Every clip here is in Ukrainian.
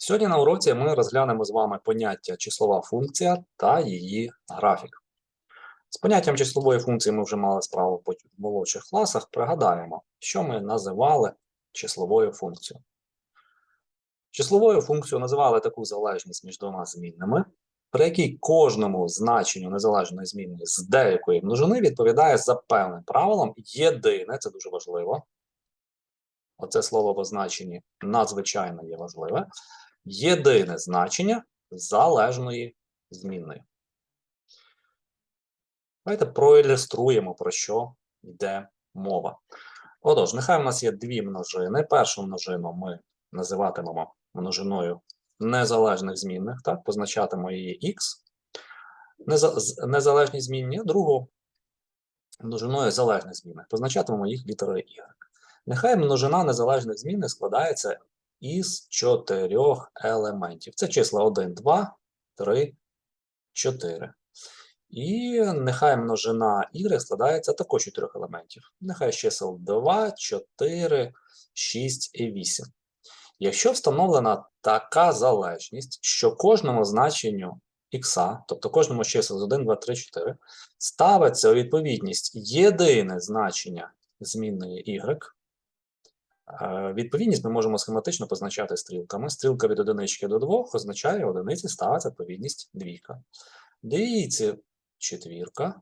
Сьогодні на уроці ми розглянемо з вами поняття числова функція та її графік. З поняттям числової функції ми вже мали справу в молодших класах. Пригадаємо, що ми називали числовою функцією. Числовою функцією називали таку залежність між двома змінними, при якій кожному значенню незалежної змінної з деякої множини відповідає за певним правилом єдине, це дуже важливо. Оце слово в означенні надзвичайно є важливе. Єдине значення залежної змінної. Давайте проілюструємо, про що йде мова. Отож, нехай у нас є дві множини. Першу множину ми називатимемо множиною незалежних змінних, так, позначатимемо її x, незалежні змінні, а другу множиною залежних змінних, позначатимемо їх літерою y. Нехай множина незалежних змінних складається із чотирьох елементів. Це числа 1, 2, 3, 4. І нехай множина y складається також чотирьох елементів. Нехай чисел 2, 4, 6 і 8. Якщо встановлена така залежність, що кожному значенню х, тобто кожному з чисел з 1, 2, 3, 4, ставиться у відповідність єдине значення змінної y, Відповідність ми можемо схематично позначати стрілками. Стрілка від одинички до двох означає одиниці ставиться відповідність двійка. Двійці четвірка,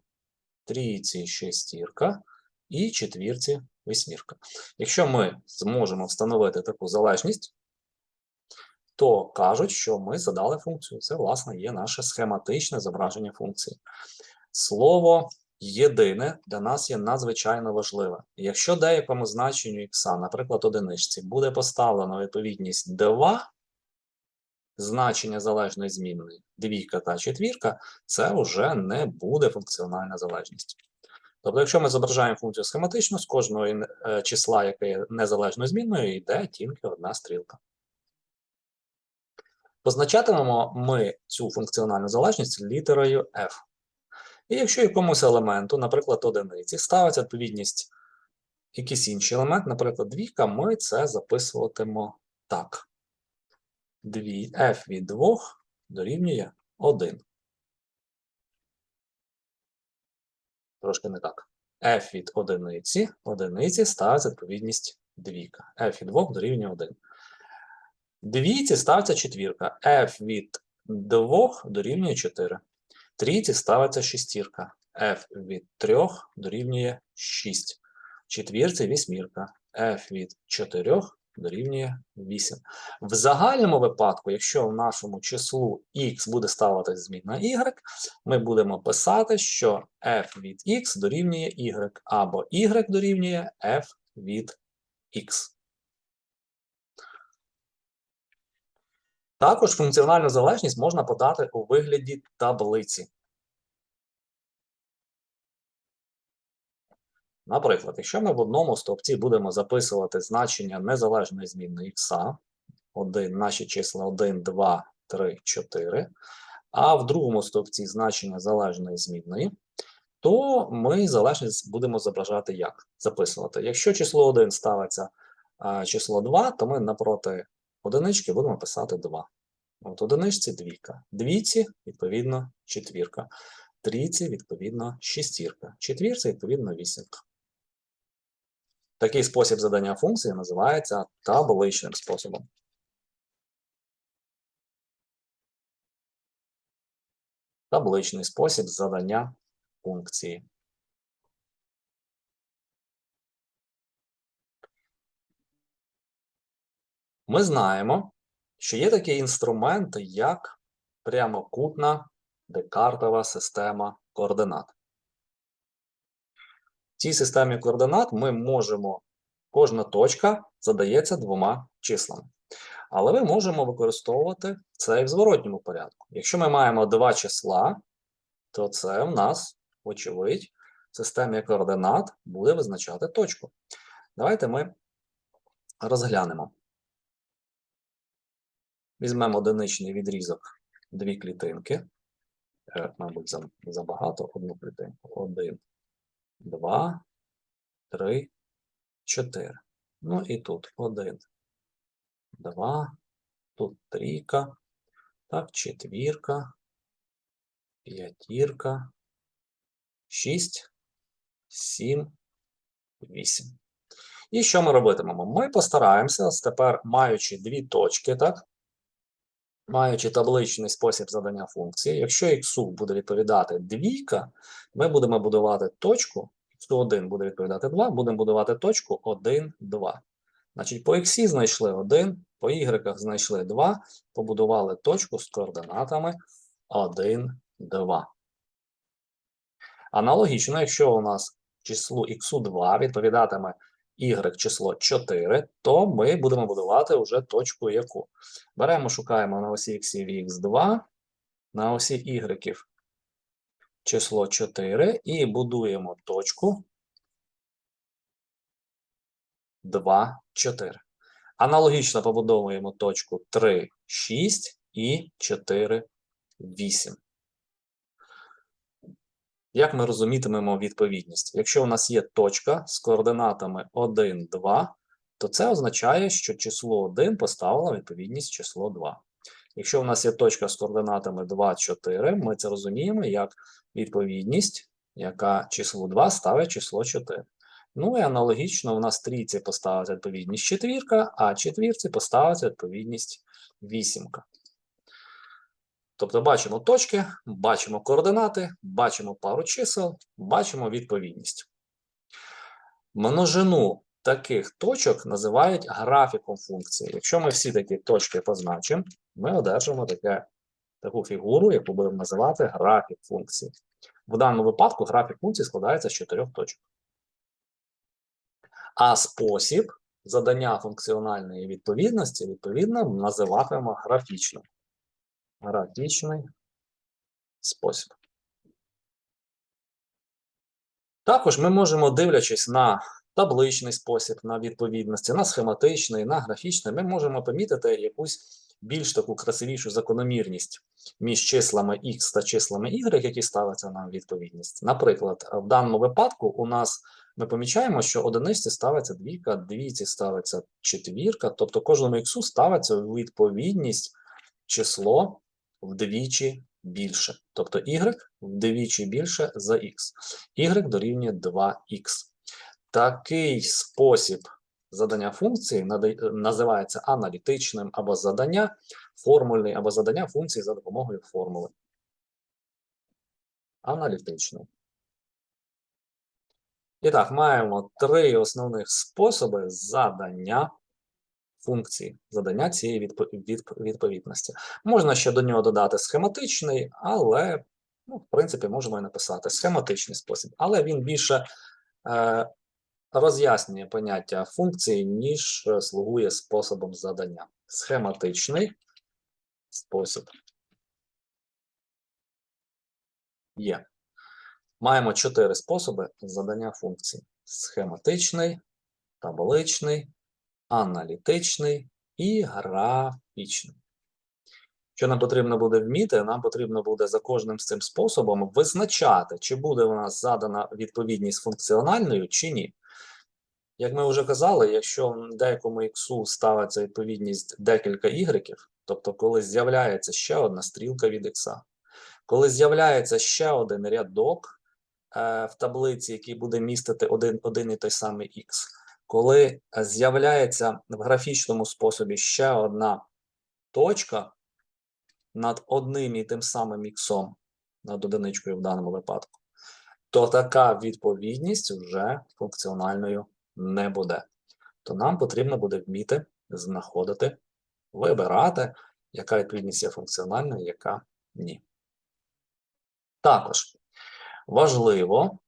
трійці шестірка і четвірці восьмірка. Якщо ми зможемо встановити таку залежність, то кажуть, що ми задали функцію. Це, власне, є наше схематичне зображення функції. Слово єдине для нас є надзвичайно важливе. Якщо деякому значенню х, наприклад, одиничці, буде поставлено відповідність 2, значення залежної змінної, двійка та четвірка, це вже не буде функціональна залежність. Тобто, якщо ми зображаємо функцію схематично, з кожного е, числа, яке є незалежною змінною, йде тільки одна стрілка. Позначатимемо ми цю функціональну залежність літерою f. І якщо якомусь елементу, наприклад, одиниці, ставиться відповідність якийсь інший елемент, наприклад, двійка, ми це записуватимо так. Дві, f від 2 дорівнює 1. Трошки не так. f від одиниці, одиниці ставиться відповідність двійка. f від 2 дорівнює 1. Двійці ставиться четвірка. f від 2 дорівнює 4. Трійці ставиться шестірка. f від 3 дорівнює 6. Четвірці вісьмірка. f від 4 дорівнює 8. В загальному випадку, якщо в нашому числу x буде ставитися змінна y, ми будемо писати, що f від x дорівнює y, або y дорівнює f від x. Також функціональну залежність можна подати у вигляді таблиці. Наприклад, якщо ми в одному стовпці будемо записувати значення незалежної змінної х, один, наші числа 1, 2, 3, 4, а в другому стовпці значення залежної змінної, то ми залежність будемо зображати як? Записувати. Якщо число 1 ставиться число 2, то ми напроти одинички будемо писати 2. От одиничці двійка. Двійці, відповідно, четвірка. Трійці, відповідно, шестірка. Четвірці, відповідно, вісімка. Такий спосіб задання функції називається табличним способом. Табличний спосіб задання функції. Ми знаємо, що є такий інструмент, як прямокутна декартова система координат. В цій системі координат ми можемо, кожна точка задається двома числами. Але ми можемо використовувати це і в зворотньому порядку. Якщо ми маємо два числа, то це в нас, вочевидь, в системі координат буде визначати точку. Давайте ми розглянемо. Візьмемо одиничний відрізок, дві клітинки. Е, Мабуть, забагато одну клітинку. Один, два, три, чотири. Ну і тут один, два, тут трійка, так, четвірка, п'ятірка, шість, сім, вісім. І що ми робитимемо? Ми постараємося тепер, маючи дві точки, так? Маючи табличний спосіб задання функції, якщо х буде відповідати двійка, ми будемо будувати точку, x1 буде відповідати 2, будемо будувати точку 1, 2. Значить, по x знайшли 1, по y знайшли 2, побудували точку з координатами 1, 2. Аналогічно, якщо у нас числу x2 відповідатиме y число 4, то ми будемо будувати вже точку яку. Беремо, шукаємо на осі x x2, на осі y число 4 і будуємо точку 2, 4. Аналогічно побудовуємо точку 3, 6 і 4, 8. Як ми розумітимемо відповідність? Якщо у нас є точка з координатами 1, 2, то це означає, що число 1 поставило відповідність число 2. Якщо у нас є точка з координатами 2, 4, ми це розуміємо як відповідність, яка число 2 ставить число 4. Ну і аналогічно у нас трійці поставиться відповідність четвірка, а четвірці поставиться відповідність вісімка. Тобто бачимо точки, бачимо координати, бачимо пару чисел, бачимо відповідність. Множину таких точок називають графіком функції. Якщо ми всі такі точки позначимо, ми одержимо таке, таку фігуру, яку будемо називати графік функції. В даному випадку графік функції складається з чотирьох точок. А спосіб задання функціональної відповідності, відповідно, називатимемо графічним графічний спосіб. Також ми можемо, дивлячись на табличний спосіб, на відповідності, на схематичний, на графічний, ми можемо помітити якусь більш таку красивішу закономірність між числами x та числами y, які ставляться на відповідність. Наприклад, в даному випадку у нас ми помічаємо, що одиниці ставиться двійка, двійці ставиться четвірка, тобто кожному х ставиться відповідність число вдвічі більше. Тобто y вдвічі більше за x. y дорівнює 2х. Такий спосіб задання функції називається аналітичним або задання формульний, або задання функції за допомогою формули. Аналітичний. І так, маємо три основних способи задання функції, задання цієї відповідності. Можна ще до нього додати схематичний, але, ну, в принципі, можемо і написати схематичний спосіб, але він більше е, роз'яснює поняття функції, ніж е, слугує способом задання. Схематичний спосіб є. Маємо чотири способи задання функцій: схематичний, табличний, аналітичний і графічний. Що нам потрібно буде вміти, нам потрібно буде за кожним з цим способом визначати, чи буде у нас задана відповідність функціональною, чи ні. Як ми вже казали, якщо в деякому іксу ставиться відповідність декілька ігреків, тобто коли з'являється ще одна стрілка від ікса, коли з'являється ще один рядок е, в таблиці, який буде містити один, один і той самий ікс, коли з'являється в графічному способі ще одна точка над одним і тим самим іксом, над одиничкою в даному випадку, то така відповідність вже функціональною не буде. То нам потрібно буде вміти знаходити, вибирати, яка відповідність є функціональною, яка ні. Також важливо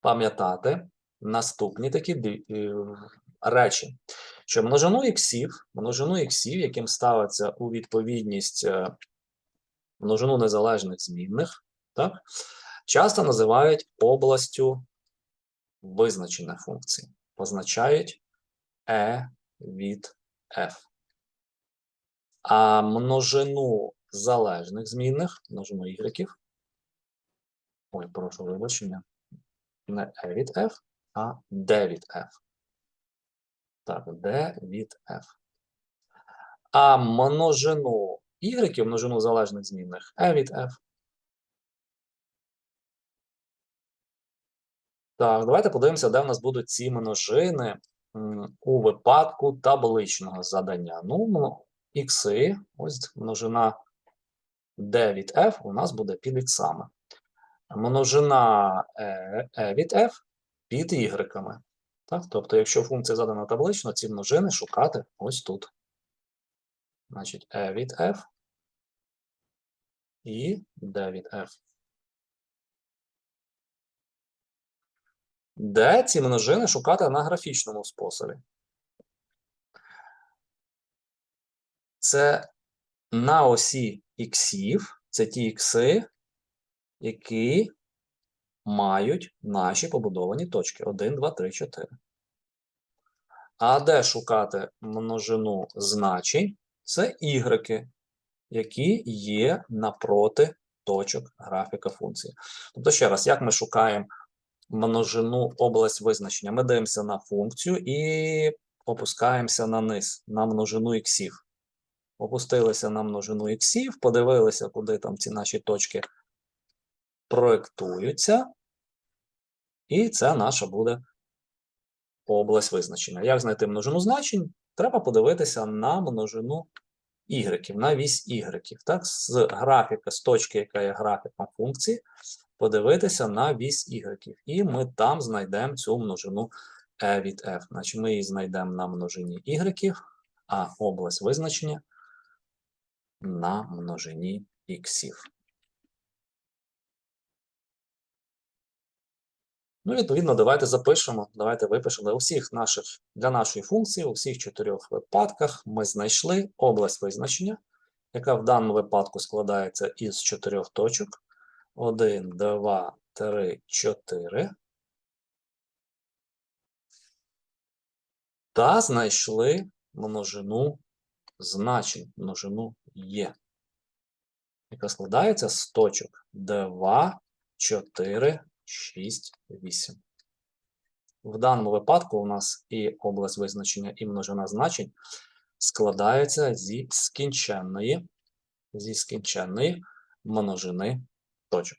пам'ятати, наступні такі е, речі, що множину іксів, множину іксів, яким ставиться у відповідність е, множину незалежних змінних, так, часто називають областю визначення функції, позначають E від F. А множину залежних змінних, множину y, ой, прошу вибачення, не E від F, а D від F. Так, D від F. А множину y, множину залежних змінних, e від f. Так, давайте подивимося, де в нас будуть ці множини у випадку табличного задання. Ну, ікси, ось множина d від f у нас буде під іксами. Множина e від f під y. Так? Тобто, якщо функція задана таблично, ці множини шукати ось тут. Значить, e від f і d від f. Де ці множини шукати на графічному способі? Це на осі іксів, це ті ікси, які мають наші побудовані точки 1, 2, 3, 4. А де шукати множину значень? Це ігреки, які є напроти точок графіка функції. Тобто, ще раз, як ми шукаємо множину область визначення? Ми дивимося на функцію і опускаємося на низ, на множину іксів. Опустилися на множину іксів, подивилися, куди там ці наші точки проєктуються. І це наша буде область визначення. Як знайти множину значень? Треба подивитися на множину ігреків, на вісь ігреків. Так? З графіка, з точки, яка є графіком функції, подивитися на вісь ігреків. І ми там знайдемо цю множину e від f. Значить, ми її знайдемо на множині ігреків, а область визначення на множині іксів. Ну, відповідно, давайте запишемо, давайте випишемо у всіх наших, для нашої функції, у всіх чотирьох випадках ми знайшли область визначення, яка в даному випадку складається із чотирьох точок. 1, 2, 3, 4. Та знайшли множину значень, множину є, яка складається з точок 2, 4, 6, 8. В даному випадку у нас і область визначення, і множина значень складаються зі скінченної, зі скінченної множини точок.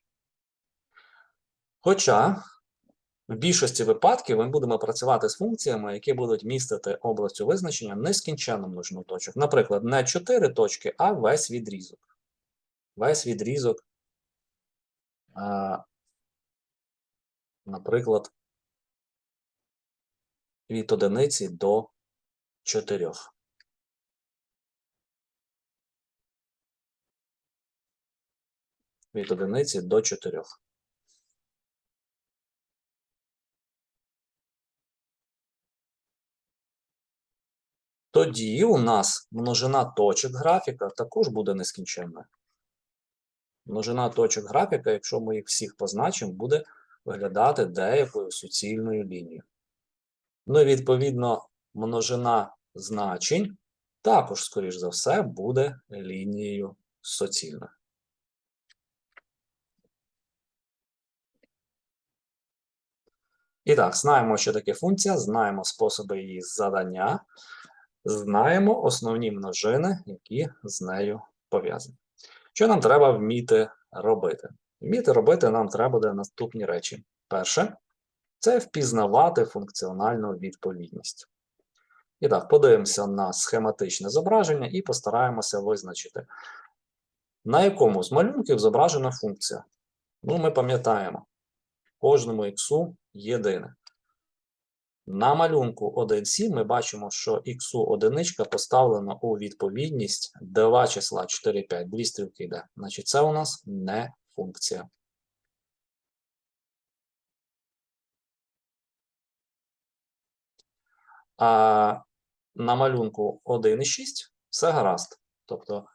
Хоча в більшості випадків ми будемо працювати з функціями, які будуть містити областю визначення нескінченну множину точок. Наприклад, не 4 точки, а весь відрізок. Весь відрізок. Наприклад, від одиниці до 4. Від одиниці до 4. Тоді у нас множина точок графіка також буде нескінченною. Множина точок графіка, якщо ми їх всіх позначимо, буде виглядати деякою суцільною лінією. Ну і відповідно, множина значень також, скоріш за все, буде лінією суцільною. І так, знаємо, що таке функція, знаємо способи її задання, знаємо основні множини, які з нею пов'язані. Що нам треба вміти робити? Вміти робити нам треба буде наступні речі. Перше, це впізнавати функціональну відповідність. І так, подивимося на схематичне зображення і постараємося визначити, на якому з малюнків зображена функція. Ну, ми пам'ятаємо, кожному іксу єдине. На малюнку 1,7 ми бачимо, що іксу одиничка поставлена у відповідність два числа 4, 5, дві стрілки йде. Значить, це у нас не функція. А на малюнку 1,6 все гаразд. Тобто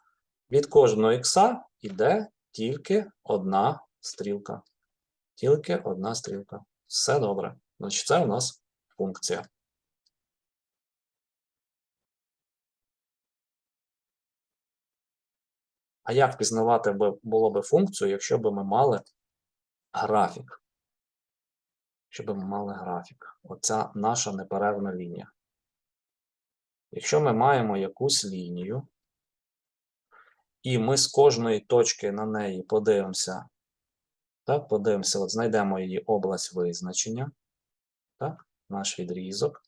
від кожного ікса йде тільки одна стрілка. Тільки одна стрілка. Все добре. Значить, це у нас функція. А як пізнавати було би функцію, якщо б ми мали графік? Якщо б ми мали графік. Оця наша неперервна лінія. Якщо ми маємо якусь лінію, і ми з кожної точки на неї подивимося, так, подивимося, от знайдемо її область визначення, так, наш відрізок.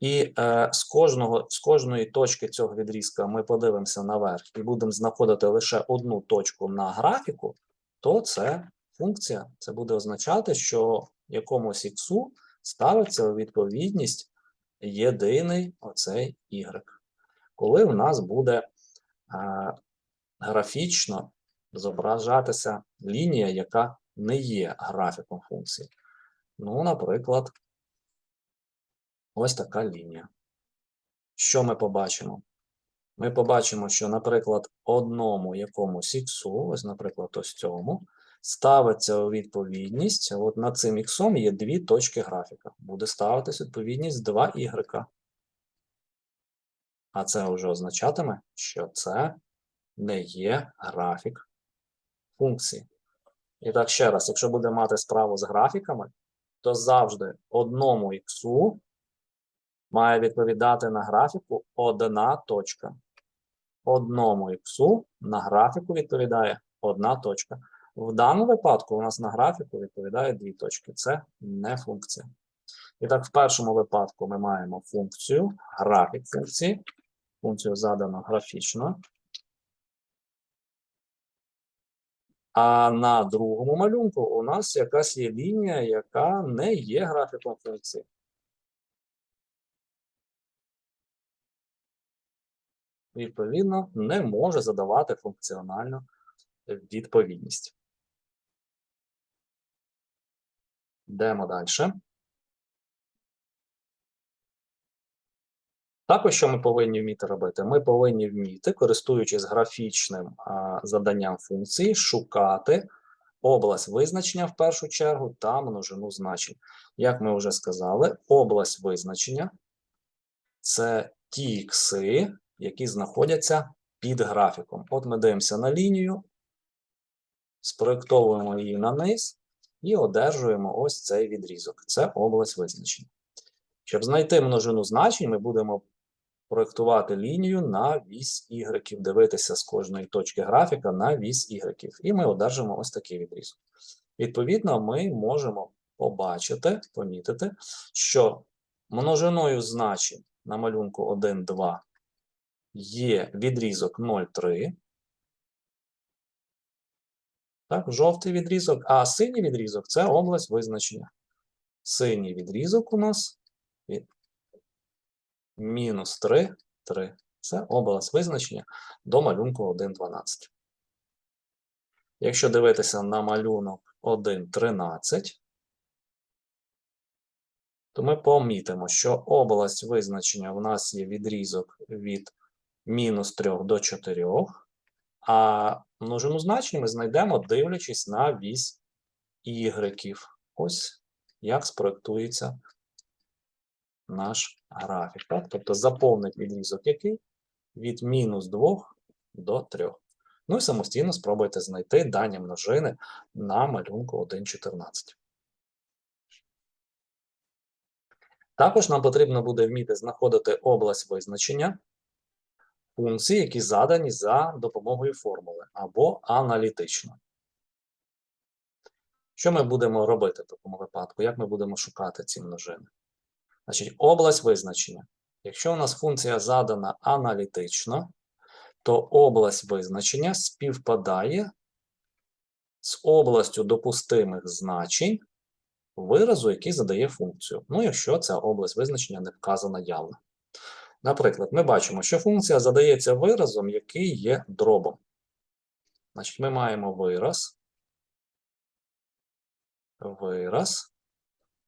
І е, з, кожного, з кожної точки цього відрізка ми подивимося наверх і будемо знаходити лише одну точку на графіку, то це функція. Це буде означати, що якомусь іксу ставиться у відповідність єдиний оцей y. Коли у нас буде е, графічно зображатися лінія, яка не є графіком функції. Ну, наприклад, ось така лінія. Що ми побачимо? Ми побачимо, що, наприклад, одному якомусь іксу, ось, наприклад, ось цьому, ставиться у відповідність, от над цим іксом є дві точки графіка. Буде ставитись відповідність 2 y. А це вже означатиме, що це не є графік функції. І так ще раз, якщо будемо мати справу з графіками, то завжди одному іксу має відповідати на графіку одна точка. Одному іксу на графіку відповідає одна точка. В даному випадку у нас на графіку відповідає дві точки. Це не функція. І так, в першому випадку ми маємо функцію, графік функції. Функцію задано графічно. А на другому малюнку у нас якась є лінія, яка не є графіком функції. Відповідно, не може задавати функціональну відповідність. Йдемо далі. Також, що ми повинні вміти робити? Ми повинні вміти, користуючись графічним а, заданням функції, шукати область визначення в першу чергу та множину значень. Як ми вже сказали, область визначення це ті ікси, які знаходяться під графіком. От ми дивимося на лінію, спроєктовуємо її на низ і одержуємо ось цей відрізок. Це область визначення. Щоб знайти множину значень, ми будемо проєктувати лінію на вісь Y, дивитися з кожної точки графіка на вісь Y. І ми одержимо ось такий відрізок. Відповідно, ми можемо побачити, помітити, що множиною значень на малюнку 1, 2 є відрізок 0,3. Так, жовтий відрізок, а синій відрізок це область визначення. Синій відрізок у нас мінус 3, 3. Це область визначення до малюнку 1,12. Якщо дивитися на малюнок 1,13, то ми помітимо, що область визначення в нас є відрізок від мінус 3 до 4, а множину значень ми знайдемо, дивлячись на вісь y. Ось як спроектується наш графік. Так? Тобто заповнить відрізок який? Від мінус 2 до 3. Ну і самостійно спробуйте знайти дані множини на малюнку 1.14. Також нам потрібно буде вміти знаходити область визначення функцій, які задані за допомогою формули або аналітично. Що ми будемо робити в такому випадку? Як ми будемо шукати ці множини? Значить, область визначення. Якщо у нас функція задана аналітично, то область визначення співпадає з областю допустимих значень виразу, який задає функцію. Ну, якщо ця область визначення не вказана явно. Наприклад, ми бачимо, що функція задається виразом, який є дробом. Значить, ми маємо вираз. Вираз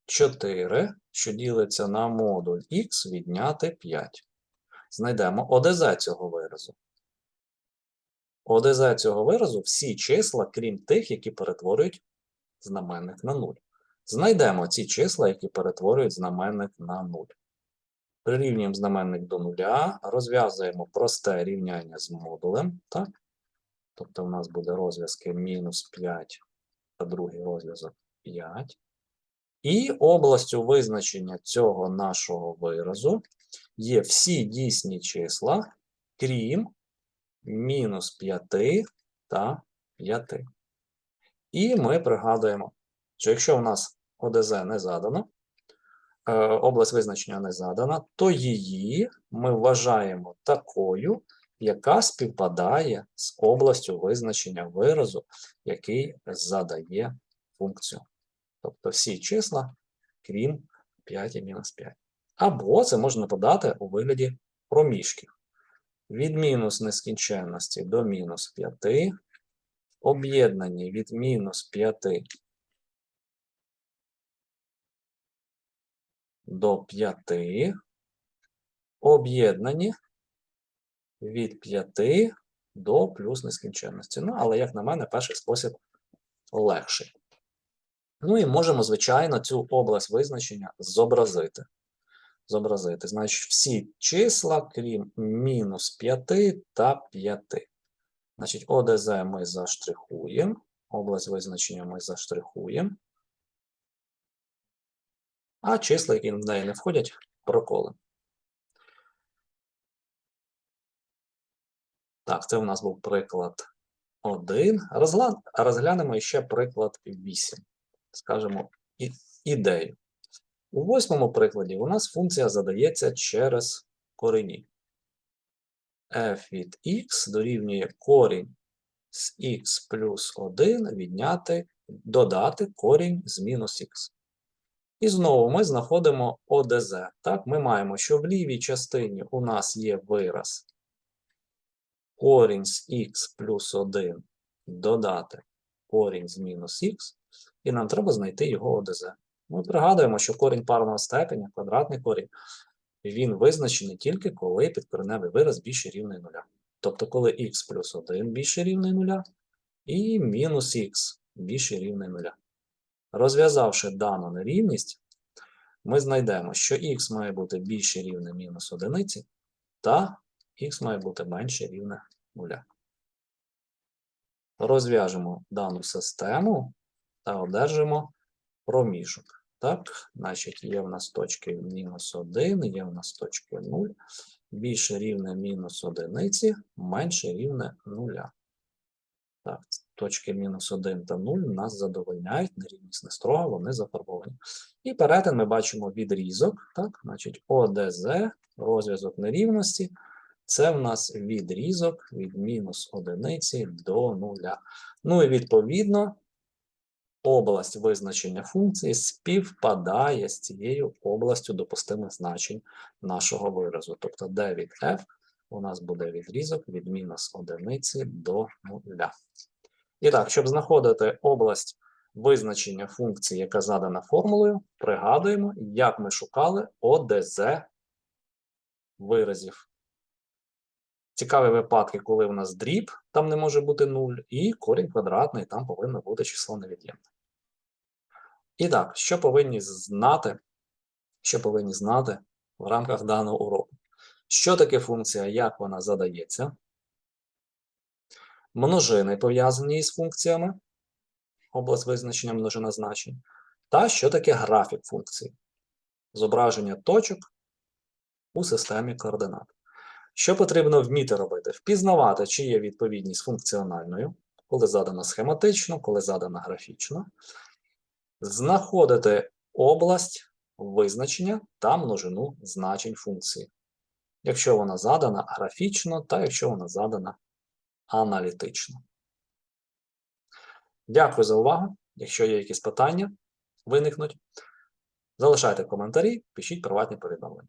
4, що ділиться на модуль х відняти 5. Знайдемо ОДЗ цього виразу. ОДЗ цього виразу всі числа, крім тих, які перетворюють знаменник на 0. Знайдемо ці числа, які перетворюють знаменник на 0. Прирівнюємо знаменник до нуля, розв'язуємо просте рівняння з модулем. Так? Тобто у нас буде розв'язки мінус 5, а другий розв'язок 5. І областю визначення цього нашого виразу є всі дійсні числа, крім мінус 5 та 5. І ми пригадуємо, що якщо у нас ОДЗ не задано, область визначення не задана, то її ми вважаємо такою, яка співпадає з областю визначення виразу, який задає функцію. Тобто всі числа, крім 5 і мінус 5. Або це можна подати у вигляді проміжків. Від мінус нескінченності до мінус 5, об'єднані від мінус 5 до 5, об'єднані від 5 до плюс нескінченності. Ну, але, як на мене, перший спосіб легший. Ну і можемо, звичайно, цю область визначення зобразити. Зобразити. Значить, всі числа, крім мінус 5 та 5. Значить, ОДЗ ми заштрихуємо. Область визначення ми заштрихуємо. А числа, які в неї не входять, проколимо. Так, це у нас був приклад 1. Розглянемо ще приклад 8. Скажемо ідею. У восьмому прикладі у нас функція задається через корені. f від x дорівнює корінь з x плюс 1 відняти, додати корінь з мінус х. І знову ми знаходимо ОДЗ. Так, ми маємо, що в лівій частині у нас є вираз корінь з х плюс 1 додати корінь з мінус х, і нам треба знайти його ОДЗ. Ми пригадуємо, що корінь парного степеня, квадратний корінь, він визначений тільки коли підкореневий вираз більше рівний нуля. Тобто, коли х плюс 1 більше рівний нуля, і мінус х більше рівний нуля. Розв'язавши дану нерівність, ми знайдемо, що х має бути більше рівне мінус одиниці, та х має бути менше рівне нуля. Розв'яжемо дану систему та одержимо проміжок. Так, значить, є в нас точки мінус 1, є в нас точки 0, більше рівне мінус одиниці, менше рівне нуля. Так, точки мінус 1 та 0 нас задовольняють, нерівність не строга, вони зафарбовані. І перетин ми бачимо відрізок, так, значить ОДЗ, розв'язок нерівності, це в нас відрізок від мінус одиниці до нуля. Ну і відповідно, область визначення функції співпадає з цією областю допустимих значень нашого виразу. Тобто d від f у нас буде відрізок від мінус одиниці до нуля. І так, щоб знаходити область визначення функції, яка задана формулою, пригадуємо, як ми шукали ОДЗ виразів. Цікаві випадки, коли у нас дріб, там не може бути 0, і корінь квадратний, там повинно бути число невід'ємне. І так, що повинні знати, що повинні знати в рамках даного уроку? Що таке функція, як вона задається? Множини пов'язані із функціями, область визначення множина значень, та що таке графік функції, зображення точок у системі координат. Що потрібно вміти робити? Впізнавати, чи є відповідність функціональною, коли задана схематично, коли задана графічно, знаходити область визначення та множину значень функції, якщо вона задана графічно, та якщо вона задана аналітично. Дякую за увагу. Якщо є якісь питання, виникнуть, залишайте коментарі, пишіть приватні повідомлення.